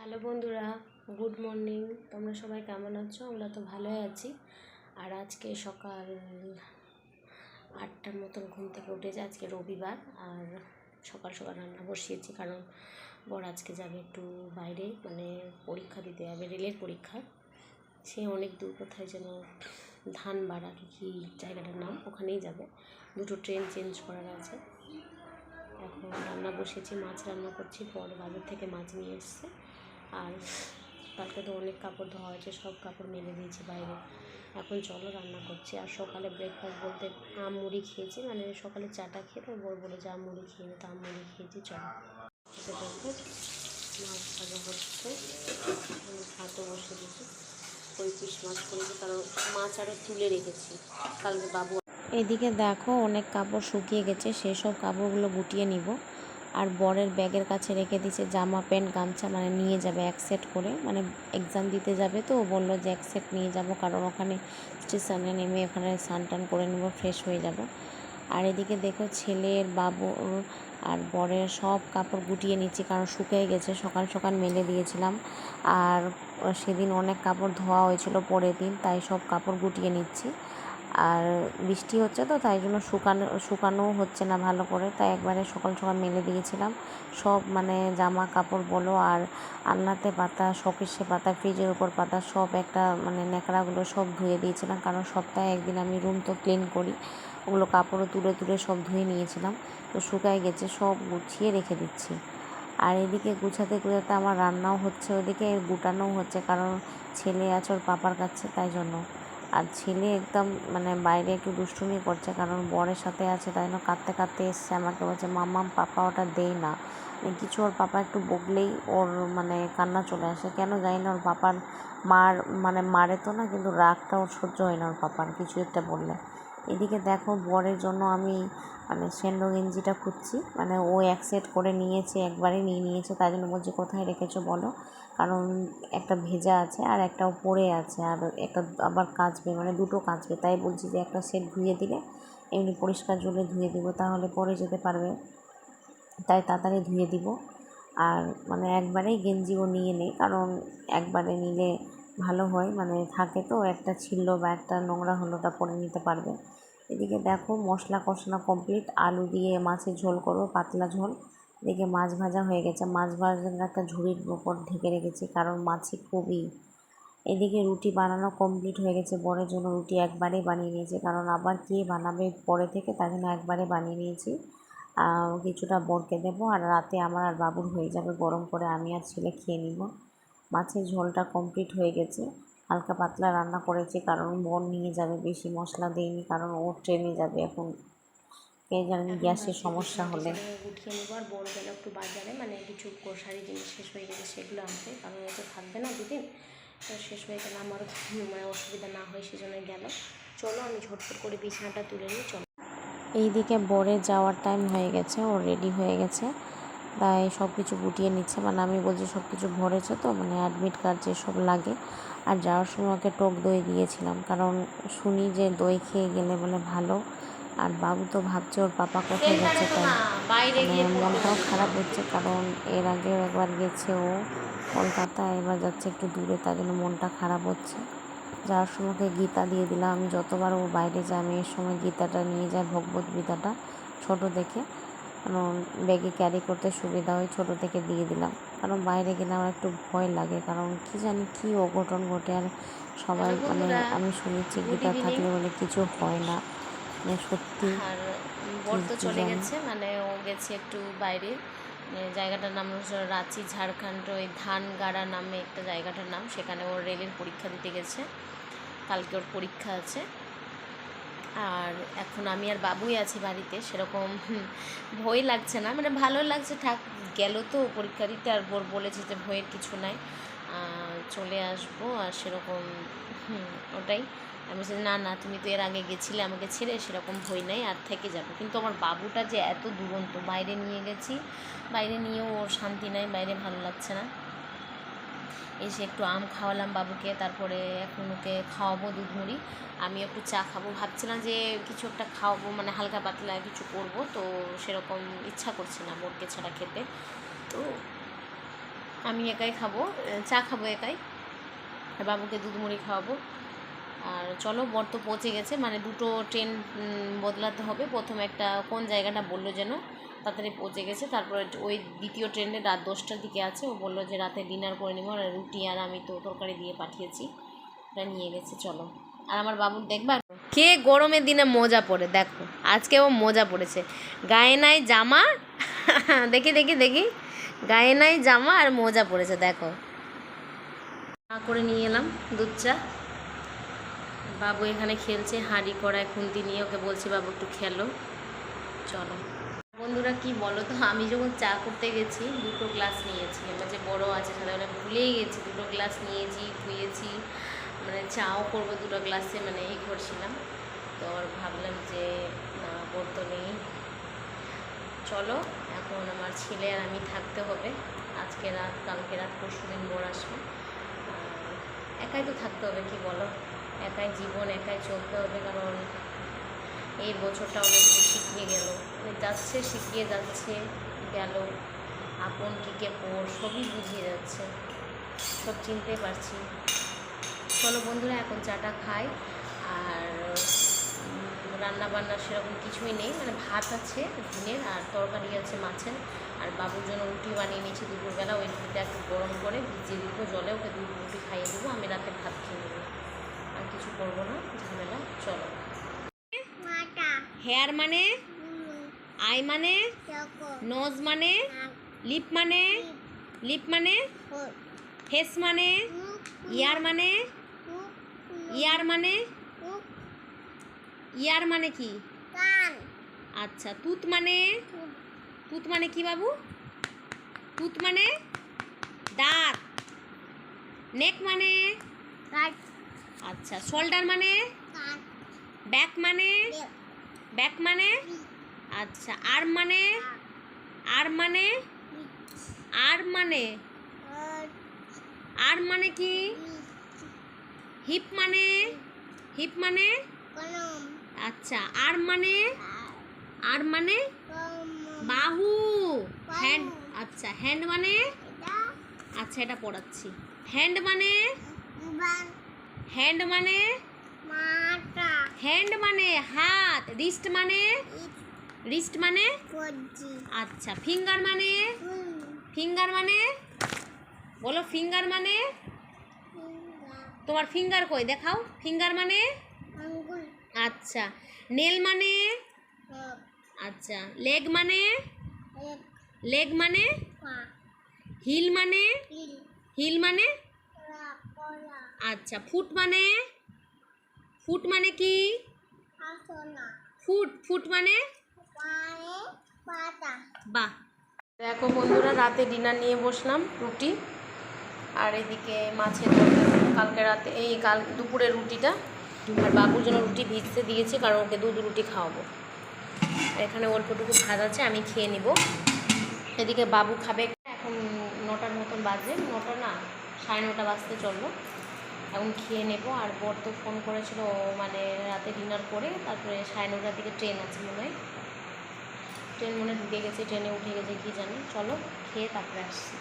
Hello বন্ধুরা, good morning. তোমরা সবাই কেমন আছো? আমরা তো ভালোই আছি। আর আজকে সকাল আটটার মতন ঘুম থেকে উঠেছে, আজকে রবিবার। আর সকাল সকাল রান্না বসিয়েছি, কারণ বর আজকে যাবে একটু বাইরে মানে পরীক্ষা দিতে যাবে, রেলের পরীক্ষা। সে অনেক দূর কোথায় যেন ধান বাড়া কি, কী জায়গাটার নাম, ওখানেই যাবে। দুটো ট্রেন চেঞ্জ করার আছে। এখন রান্না বসেছি মাছ রান্না করছি, বর বাজার থেকে মাছ নিয়ে এসছে। আর কালকে তো অনেক কাপড় ধোয়া হয়েছে, সব কাপড় মেলে দিয়েছি বাইরে। এখন চলো রান্না করছি। আর সকালে ব্রেকফাস্ট বলতে আম মুড়ি খেয়েছি মানে সকালে চাটা খেয়ে তো বর বলে যে আম মুড়ি খেয়ে নে, তো আম মুড়ি খেয়েছি, চলো। মাছ হচ্ছে। বসে দিয়েছি পিস মাছ করেছি, কারণ মাছ আরও তুলে রেখেছি, কালকে বাবু এদিকে দেখো অনেক কাপড় শুকিয়ে গেছে সেই সব কাপড়গুলো গুটিয়ে নিব। আর বরের ব্যাগের কাছে রেখে দিয়েছে জামা, প্যান্ট, গামছা মানে নিয়ে যাবে এক সেট করে। মানে এক্সাম দিতে যাবে তো বলল যে এক সেট নিয়ে যাব, কারণ ওখানে স্টেশনে নেমে ওখানে স্নান টান করে নেব ফ্রেশ হয়ে যাব। আর এদিকে দেখো ছেলের বাবু আর বরের সব কাপড় গুটিয়ে নিচ্ছি, কারণ শুকিয়ে গেছে, সকাল সকাল মেলে দিয়েছিলাম। আর সেদিন অনেক কাপড় ধোয়া হয়েছিল পরের দিন, তাই সব কাপড় গুটিয়ে নিচ্ছি। আর বৃষ্টি হচ্ছে তো, তাই জন্য শুকানো শুকানোও হচ্ছে না ভালো করে। তাই একবারে সকাল সকাল মেলে দিয়েছিলাম। সব মানে জামা কাপড় বলো আর আলনাতে পাতা, শোকেসে পাতা, ফ্রিজের উপর পাতা, সব একটা মানে ন্যাকড়াগুলো সব ধুয়ে দিয়েছিলাম। কারণ সপ্তাহে একদিন আমি রুম তো ক্লিন করি, ওগুলো কাপড়ও তুলে তুলে সব ধুয়ে নিয়েছিলাম। তো শুকায় গেছে, সব গুছিয়ে রেখে দিচ্ছি। আর এদিকে গুছাতে গুছাতে আমার রান্নাও হচ্ছে, ওদিকে গুটানোও হচ্ছে, কারণ ছেলে আছে ওর পাপার কাছে, তাই জন্য। আর ছেলে একদম মানে বাইরে একটু দুষ্টুমি করছে, কারণ বরের সাথে আছে, তাই জন্য কাঁদতে কাঁদতে এসছে আমাকে। বলছে মাম্মাম পাপা ওটা দেই না। মানে কিছু ওর পাপা একটু বকলেই ওর মানে কান্না চলে আসে। কেন জানি না, ওর পাপার মার মানে মারে তো না, কিন্তু রাগটা ওর সহ্য হয় না ওর পাপার, কিছু একটা বললে। এদিকে দেখো বরের জন্য আমি মানে সেন্ডো গেঞ্জিটা খুঁজছি। মানে ও এক সেট করে নিয়েছে একবারে নিয়ে নিয়েছে, তাই জন্য বলছি কোথায় রেখেছো বলো? কারণ একটা ভেজা আছে আর একটাও পরে আছে, আর একটা আবার কাচবে মানে দুটো কাচবে। তাই বলছি যে একটা সেট ধুয়ে দিলে, এমনি পরিষ্কার জলে ধুয়ে দিব, তাহলে পরে যেতে পারবে। তাই তাড়াতাড়ি ধুয়ে দিব। আর মানে একবারেই গেঞ্জিও নিয়ে নেই, কারণ একবারে নিলে ভালো হয় মানে থাকে তো, একটা ছিল বা একটা নোংরা হলো ওটা পরে নিতে পারবে। এদিকে দেখো মশলা কষানো কমপ্লিট আলু দিয়ে মাছের ঝোল করব, পাতলা ঝোল। এদিকে মাছ ভাজা হয়ে গেছে, মাছ ভাজার একটা ঝুড়ির উপর ঢেকে রেখেছি, কারণ মাছি খুবই। এদিকে রুটি বানানো কমপ্লিট হয়ে গেছে, বরের জন্য রুটি একবারে বানিয়ে নিয়েছি, কারণ আবার কে বানাবে পরে থেকে তার জন্য একবারে বানিয়ে নিয়েছি। কিছুটা বরকে দেবো, আর রাতে আমার আর বাবুর হয়ে যাবে গরম করে, আমি আর ছেলে খেয়ে নিব। মাছের ঝোলটা কমপ্লিট হয়ে গেছে। হালকা পাতলা রান্না করেছি কারণ বোন নিয়ে যাবে বেশি মশলা দিইনি কারণ ও ট্রেনে যাবে এখন। কে জানি গ্যাসের সমস্যা হলে। উঠিয়ে নেব আর বড় গেলে একটু বাজারে মানে কিছু গ্রোসারি জিনিস শেষ হয়ে গেছে সেগুলো আনতে কারণ ও তো থাকবে না দুদিন। তো শেষ হয়ে গেলে আমারও মানে অসুবিধা না হয় সেজন্য গেল। চলো আমি ঝটফট করে বিছানাটা তুলে নিই চলো। এইদিকে বরে যাওয়ার টাইম হয়ে গেছে ও রেডি হয়ে গেছে। তাই সব কিছু গুটিয়ে নিচ্ছে। মানে আমি বলছি সব কিছু ভরেছে তো মানে অ্যাডমিট কার্ড যেসব লাগে। আর যাওয়ার সময় ওকে টক দই দিয়েছিলাম। কারণ শুনি যে দই খেয়ে গেলে বলে ভালো। আর বাবু তো ভাবছে ওর পাপা কোথায় যাচ্ছে তাই। মানে মনটাও খারাপ হচ্ছে কারণ এর আগেও একবার গেছে ও কলকাতা এবার যাচ্ছে একটু দূরে তার জন্য মনটা খারাপ হচ্ছে। যাওয়ার সময় ওকে গীতা দিয়ে দিলাম। আমি যতবার ও বাইরে যায় আমি এর সময় গীতাটা নিয়ে যাই ভগবত গীতাটা ছোটো দেখে। কারণ ব্যাগে ক্যারি করতে সুবিধা হয় ছোটো থেকে দিয়ে দিলাম। কারণ বাইরে গেলে আমার একটু ভয় লাগে কারণ কি জানি কি অঘটন ঘটে আর সবাই মানে আমি শুনেছি গীতা থাকলে বলে কিছু হয় না। মানে সত্যি বর তো চলে গেছে মানে ও গেছে একটু বাইরে। জায়গাটার নাম হচ্ছে রাঁচি ঝাড়খণ্ড ওই ধানগাড়া নামে একটা জায়গাটার নাম। সেখানে ওর রেলের পরীক্ষা দিতে গেছে। কালকে ওর পরীক্ষা আছে। আর এখন আমি আর বাবুই আছি বাড়িতে, সেরকম ভয় লাগছে না। মানে ভালো লাগছে, থাক, গেল তো পরীক্ষা দিতে, আর বোর বলেছে যে ভয়ের কিছু নাই। চলে আসব, আর সেরকম ওটাই। আমি বলছি, না না, তুমি তো এর আগে গেছিলে, আমাকে ছেড়ে, সেরকম ভয় নাই, আর থেকে যাব। কিন্তু আমার বাবুটা যে এত দুরন্ত, বাইরে নিয়ে গেছি, বাইরে নিয়েও ওর শান্তি নাই, বাইরে ভালো লাগছে না। এসে একটু আম খাওয়ালাম বাবুকে, তারপরে এখন ওকে খাওয়াবো দুধ মুড়ি। আমি একটু চা খাব। ভাবছিলাম যে কিছু একটা খাওয়াবো মানে হালকা পাতলা কিছু করব, তো সেরকম ইচ্ছা করছে না বোরকে ছাড়া খেতে। তো আমি একাই খাব, চা খাব একাই, বাবুকে দুধ মুড়ি খাওয়াবো। আর চলো, বর তো পৌঁছে গেছে মানে দুটো ট্রেন বদলাতে হবে। প্রথম একটা কোন জায়গাটা বলল যেন? তাড়াতাড়ি পৌঁছে গেছে। তারপরে ওই দ্বিতীয় ট্রেনে রাত দশটার দিকে আছে। ও বলল যে রাতে ডিনার করে নেব আর রুটি আর আমি তো তরকারি দিয়ে পাঠিয়েছি। ওটা নিয়ে গেছে, চলো। আর আমার বাবুর দেখবা? কে গরমের দিনে মোজা পরে দেখো। আজকে ও মোজা পড়েছে। গায়ে নাই জামা? দেখি দেখি দেখি। গায়ে নাই জামা আর মোজা পড়েছে, দেখো। চা করে নিয়ে এলাম, দুধ চা। বাবু এখানে খেলছে, হাঁড়ি কড়ায় খুন্তি নিয়ে। ওকে বলছি, বাবু, একটু খেলো। চলো। বন্ধুরা, কি বলো তো? আমি যখন চা করতে গেছি, দুটো গ্লাস নিয়েছি। আমার যে বড়ো আছে মানে ভুলেই গেছি। দুটো গ্লাস নিয়েছি, ধুয়েছি। মানে চাও করব দুটো গ্লাসে মানে এই করছিলাম। তো আবার ভাবলাম যে, না করতো নেই। চলো, এখন আমার ছেলে আর আমি থাকতে হবে। আজকে রাত, কালকে রাত, পরশু দিন বর আসবে। একাই তো থাকতে হবে, কি বলো? একাই জীবন, একাই চলতে হবে, কারণ এই বছরটা অনেক শিখিয়ে গেল। মানে যাচ্ছে, শিখিয়ে যাচ্ছে, গেল। আপন কি কে পর, সবই বুঝিয়ে যাচ্ছে। সব চিনতে পারছি। চলো বন্ধুরা, এখন চাটা খাই। আর রান্না বান্না সেরকম কিছুই নেই। মানে ভাত আছে দিনের আর তরকারি আছে মাছের। আর বাবুর জন্য রুটি বানিয়ে নিয়েছি দুপুরবেলা। ওই রুটিটা একটু গরম করে ভিজিয়ে দিব, জলে ওকে দুটো রুটি খাইয়ে দেবো। আমি রাতে ভাত খেয়ে নেব। আর কিছু করব না ঝামেলা চলো হেয়ার মানে? আই মানে? নোজ মানে? লিপ মানে? লিপ মানে? ফেস মানে? ইয়ার মানে? ইয়ার মানে? ইয়ার মানে কি? আচ্ছা তুত মানে? তুত মানে কি বাবু? তুত মানে? দাঁত। নেক মানে? আচ্ছা শোল্ডার মানে? ব্যাক মানে? ব্যাক মানে? আচ্ছা আর মানে? আর মানে? আর মানে? আর মানে কি? হিপ মানে? হিপ মানে? আচ্ছা আর মানে? আর মানে? বাহু। হ্যান্ড আচ্ছা হ্যান্ড মানে? আচ্ছা এটা পড়াচ্ছি। হ্যান্ড মানে? হ্যান্ড মানে? হ্যান্ড মানে হাত রিস্ট মানে? রিস্ট মানে? আচ্ছা ফিঙ্গার মানে? ফিঙ্গার মানে? বলো ফিঙ্গার মানে? তোমার ফিঙ্গার কই? দেখাও। ফিঙ্গার মানে? আচ্ছা নেল মানে? আচ্ছা লেগ মানে? লেগ। মানে? হিল মানে? হিল। মানে? আচ্ছা ফুট মানে? ফুট মানে কি? ফুট ফুট মানে? বাহ। দেখো বন্ধুরা রাতে ডিনার নিয়ে বসলাম রুটি। আর এদিকে মাছের কালকে রাতে এই কাল দুপুরের রুটিটা। আর বাবুর জন্য রুটি ভিজতে দিয়েছি কারণ ওকে দুধ রুটি খাওয়াবো। এখানে অল্পটুকু ভাত আছে আমি খেয়ে নিব। এদিকে বাবু খাবে। এখন নটার মতন বাজে। নটা না সাড়ে নটা বাজতে চলল। এখন খেয়ে নেব। আর বর তো ফোন করেছিল মানে রাতে ডিনার করে, তারপরে সাড়ে নটার দিকে ট্রেন আছে মনে হয়। ট্রেন মনে ঢুকে গেছে ট্রেনে উঠে গেছে, কি জানি। চলো, খেয়ে তারপরে আসছি।